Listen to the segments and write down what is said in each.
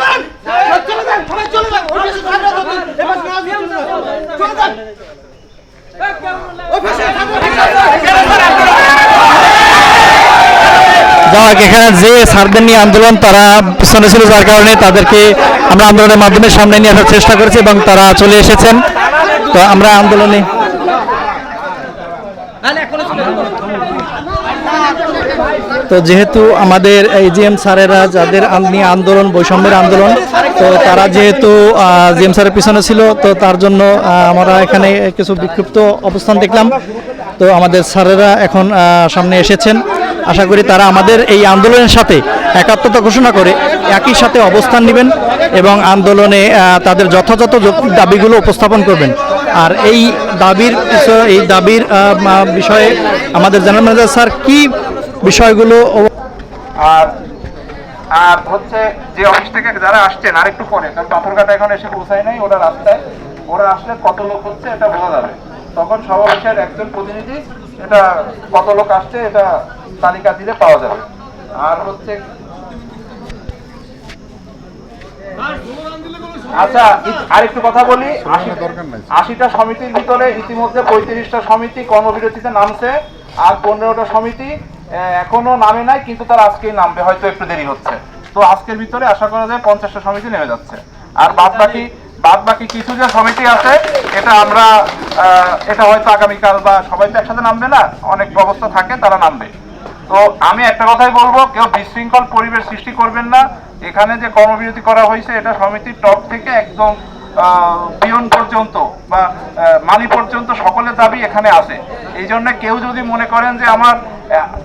যান চলে যান। সবাই চলে যান। অফিসে ঠান্ডা করুন এবার চলে যান চলে যান। অফিসে যাক এখানে যে স্যারদের নিয়ে আন্দোলন তারা পিছনে ছিল যার কারণে তাদেরকে আমরা আন্দোলনের মাধ্যমে সামনে নিয়ে আসার চেষ্টা করেছি এবং তারা চলে এসেছেন। তো আমরা আন্দোলনে তো যেহেতু আমাদের এই জিএম স্যারেরা যাদের নিয়ে আন্দোলন, বৈষম্যের আন্দোলন, তো তারা যেহেতু জিএম স্যারের পিছনে ছিল, তো তার জন্য আমরা এখানে কিছু বিক্ষিপ্ত অবস্থান দেখলাম। তো আমাদের স্যারেরা এখন সামনে এসেছেন। আশা করি তারা আমাদের এই আন্দোলনের সাথে একাত্মতা ঘোষণা করে একই সাথে অবস্থান নেবেন এবং আন্দোলনে তাদের যথাযথ দাবিগুলো উপস্থাপন করবেন। আর এই দাবির এই দাবির বিষয়ে আমাদের জেনারেল ম্যানেজার স্যার কি বিষয়গুলো আর আর হচ্ছে যে অফিস থেকে যারা আসছেন, আরেকটু পরে, কারণ পাথরঘাটা এখন এসে পৌঁছায় নাই, ওরা রাস্তায়। ওরা আসলে কত লোক হচ্ছে এটা বোঝা যাবে। তখন অফিসের একজন প্রতিনিধি এটা কত লোক আসছে এটা তালিকা দিলে পাওয়া যাবে। আর হচ্ছে আচ্ছা আরেকটু কথা বলি। আশিটা সমিতির ভিতরে ইতিমধ্যে পঁয়ত্রিশটা সমিতি কর্মবিরতিতে নামছে, আর পনেরোটা সমিতি এখনও নামে নাই, কিন্তু তার আজকেই নামবে, হয়তো একটু দেরি হচ্ছে। তো আজকের ভিতরে আশা করা যায় পঞ্চাশটা সমিতি নেমে যাচ্ছে। আর বাদ বাকি বাদ বাকি কিছু যে সমিতি আছে, এটা আমরা এটা হয়তো আগামীকাল বা সবাই তো একসাথে নামবে না, অনেক ব্যবস্থা থাকে, তারা নামবে। তো আমি একটা কথাই বলব, কেউ বিশৃঙ্খল পরিবেশ সৃষ্টি করবেন না। এখানে যে কর্মবিরতি করা হয়েছে, এটা সমিতির টপ থেকে একদম পিয়ন পর্যন্ত বা মালি পর্যন্ত সকলের দাবি এখানে আছে। এই জন্য কেউ যদি মনে করেন যে আমার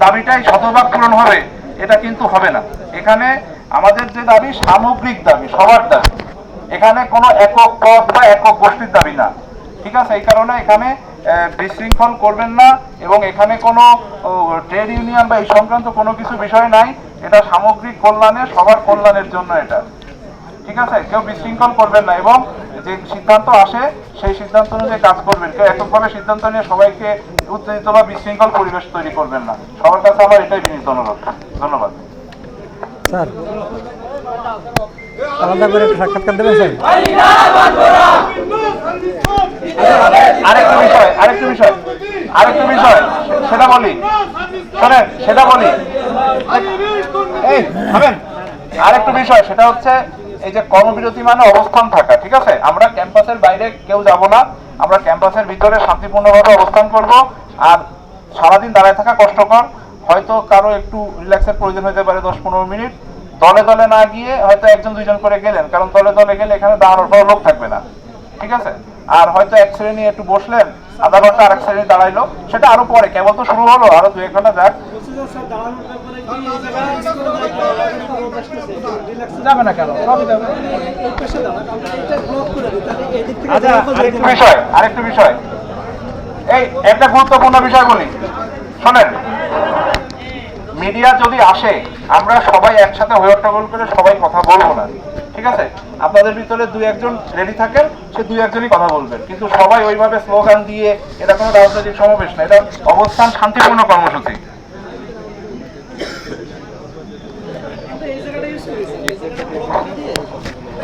দাবিটাই শতভাগ পূরণ হবে, এটা কিন্তু হবে না। এখানে আমাদের যে দাবি, সামগ্রিক দাবি, সবার দাবি। এখানে কোনো একক পথ বা একক গোষ্ঠীর দাবি না। ঠিক আছে? এই কারণে এখানে বিশৃঙ্খল করবেন না এবং এখানে কোনো ট্রেড ইউনিয়ন বা এই সংক্রান্ত কোনো কিছু বিষয় নাই। এটা সামগ্রিক কল্যাণে সবার কল্যাণের জন্য এটা। ঠিক আছে? কেউ বিশৃঙ্খল করবেন না এবং যে সিদ্ধান্ত আসে সেই সিদ্ধান্ত অনুযায়ী কাজ করবেন। কেউ এককভাবে সিদ্ধান্ত নিয়ে সবাইকে উত্তেজিত বা বিশৃঙ্খল পরিবেশ তৈরি করবেন না। সবার কাছে আমার এটাই বিনীত অনুরোধ। ধন্যবাদ। স্যার আলাদা করে সাক্ষাৎকার দেবেন স্যার? আরেকটা বিষয় আরেকটা বিষয় আরেকটা বিষয়, সেটা বলি। শোনেন, সেটা বলি। এই থামেন আরেকটা বিষয়, সেটা হচ্ছে এই যে কর্মবিরতি মানে অবস্থান থাকা, ঠিক আছে? আমরা ক্যাম্পাসের বাইরে কেউ যাব না। আমরা ক্যাম্পাসের ভিতরে শান্তিপূর্ণভাবে অবস্থান করব। আর সারাদিন দাঁড়ায় থাকা কষ্টকর। হয়তো কারও একটু রিল্যাক্সের প্রয়োজন হতে পারে দশ পনেরো মিনিট। দলে দলে না গিয়ে হয়তো একজন দুইজন করে গেলেন, কারণ দলে দলে গেলে এখানে দাঁড়ানোর কোনো লোক থাকবে। আর হয়তো এক শ্রেণি একটু বসলেন আধা ঘণ্টা আরেক শ্রেণি দাঁড়াইলো সেটা আরও পরে কেবল তো শুরু হলো আরও দু এক ঘণ্টা যাক। যাবে না কেন? সবই যাবে। আচ্ছা আরেকটু বিষয় আরেকটু বিষয়। এই একটা গুরুত্বপূর্ণ বিষয় বলি। শোনেন মিডিয়া যদি আসে আমরা সবাই একসাথে হয়ে হট্টগোল করে সবাই কথা বলব না ঠিক আছে? আপনাদের ভিতরে দুই একজন রেডি থাকেন সে দুই একজনই কথা বলবেন। কিন্তু সবাই ওইভাবে স্লোগান দিয়ে এটা কোনো রাজনৈতিক সমাবেশ না, এটা অবস্থান শান্তিপূর্ণ কর্মসূচি।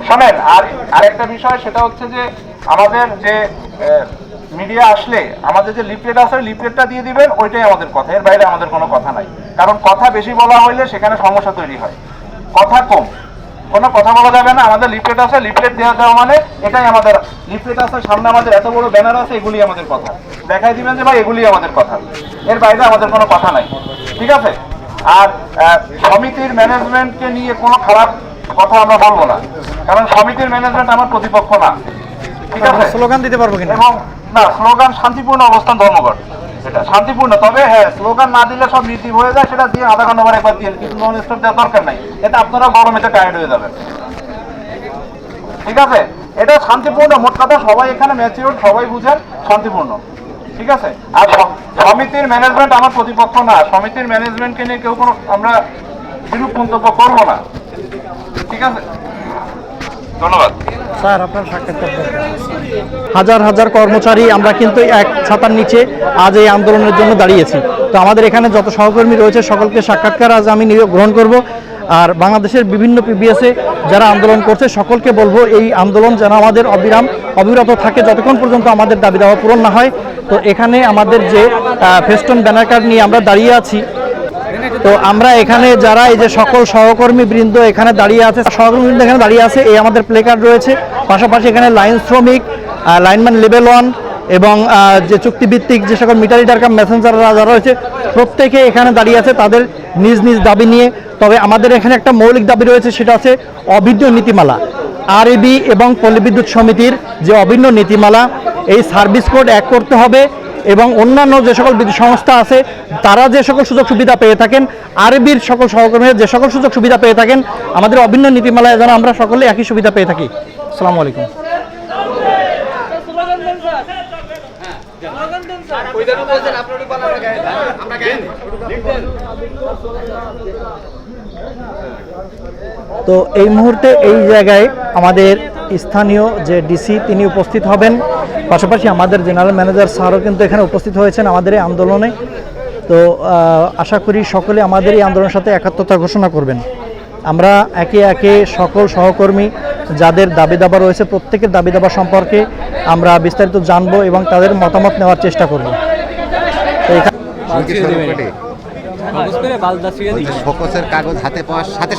শোনেন, আর আরেকটা বিষয়, সেটা হচ্ছে যে আমাদের যে মিডিয়া আসলে, আমাদের যে লিফলেট আছে লিফলেটটা দিয়ে দিবেন, ওইটাই আমাদের কথা, এর বাইরে আমাদের কোনো কথা নাই। কারণ কথা বেশি বলা হইলে সেখানে সমস্যা তৈরি হয়। কথা কম। কোনো কথা বলা যাবে না আমাদের লিফলেট আছে লিফলেট দেওয়া দেওয়া মানে এটাই আমাদের লিফলেট আছে সামনে আমাদের এত বড় ব্যানার আছে এগুলি আমাদের কথা। দেখাই দিবেন যে ভাই এগুলি আমাদের কথা। এর বাইরে আমাদের কোনো কথা নাই। ঠিক আছে? আর সমিতির ম্যানেজমেন্টকে নিয়ে কোনো খারাপ কথা আমরা বলব না। কারণ সমিতির ম্যানেজমেন্ট আমার প্রতিপক্ষ না। ঠিক আছে? স্লোগান দিতে পারব কিনা? এবং না স্লোগান শান্তিপূর্ণ অবস্থান ধর্মঘট। এটা শান্তিপূর্ণ। তবে হ্যাঁ স্লোগান না দিলে সব নীতি হয়ে যায়, সেটা দিয়ে আধা ঘণ্টা পর একবার দিয়ে কিন্তু নন স্টপ দেওয়ার দরকার নাই। এটা আপনারা গরমেতে টায়ার্ড হয়ে যাবেন। ঠিক আছে? এটা শান্তিপূর্ণ। মোট কথা সবাই এখানে ম্যাচিউর সবাই বুঝেন, শান্তিপূর্ণ। ঠিক আছে? আর সমিতির ম্যানেজমেন্ট আমার প্রতিপক্ষ না। সমিতির ম্যানেজমেন্টকে নিয়ে কেউ কোনো, আমরা বিরূপ মন্তব্য করব না। ঠিক আছে? ধন্যবাদ। স্যার, আপনার সাক্ষাৎকার হাজার হাজার কর্মচারী আমরা কিন্তু এক ছাতার নিচে আজ এই আন্দোলনের জন্য দাঁড়িয়েছি। তো আমাদের এখানে যত সহকর্মী রয়েছে, সকলকে সাক্ষাৎকার আজ আমি গ্রহণ করব। আর বাংলাদেশের বিভিন্ন পিবিএসে যারা আন্দোলন করছে, সকলকে বলব এই আন্দোলন যেন আমাদের অবিরাম, অবিরত থাকে যতক্ষণ পর্যন্ত আমাদের দাবি দাওয়া পূরণ না হয়। তো এখানে আমাদের যে ফেস্টন ব্যানার কার্ড নিয়ে আমরা দাঁড়িয়ে আছি তো আমরা এখানে যারা এই যে সকল সহকর্মী বৃন্দ এখানে দাঁড়িয়ে আছে সহকর্মী বৃন্দ এখানে দাঁড়িয়ে আছে, এই আমাদের প্লে কার্ড রয়েছে। পাশাপাশি এখানে লাইন শ্রমিক লাইনম্যান লেভেল ওয়ান এবং যে চুক্তিভিত্তিক যে সকল মিটারি রিডার কাম মেসেঞ্জাররা যারা রয়েছে, প্রত্যেকে এখানে দাঁড়িয়ে আছে তাদের নিজ নিজ দাবি নিয়ে। তবে আমাদের এখানে একটা মৌলিক দাবি রয়েছে, সেটা হচ্ছে অভিন্ন নীতিমালা। আরএবি এবং পল্লী বিদ্যুৎ সমিতির যে অভিন্ন নীতিমালা, এই সার্ভিস কোড এক করতে হবে। এবং অন্যান্য যে সকল সংস্থা আছে, তারা যে সকল সুযোগ সুবিধা পেয়ে থাকেন, আরবির সকল সহকর্মীরা যে সকল সুযোগ সুবিধা পেয়ে থাকেন, আমাদের অভিন্ন নীতিমালায় যেন আমরা সকলে একই সুবিধা পেয়ে থাকি। আসসালামু আলাইকুম। তো এই মুহূর্তে এই জায়গায় আমাদের স্থানীয় যে ডিসি, তিনি উপস্থিত হবেন। পাশাপাশি আমাদের জেনারেল ম্যানেজার স্যারও কিন্তু এখানে উপস্থিত হয়েছেন আমাদের এই আন্দোলনে। তো আশা করি সকলে আমাদের এই আন্দোলনের সাথে একাত্মতা ঘোষণা করবেন। আমরা একে একে সকল সহকর্মী যাদের দাবি দাবা রয়েছে প্রত্যেকের দাবি দাবা সম্পর্কে আমরা বিস্তারিত জানব এবং তাদের মতামত নেওয়ার চেষ্টা করব। ফোকাসের কাগজ হাতে পাওয়ার সাথে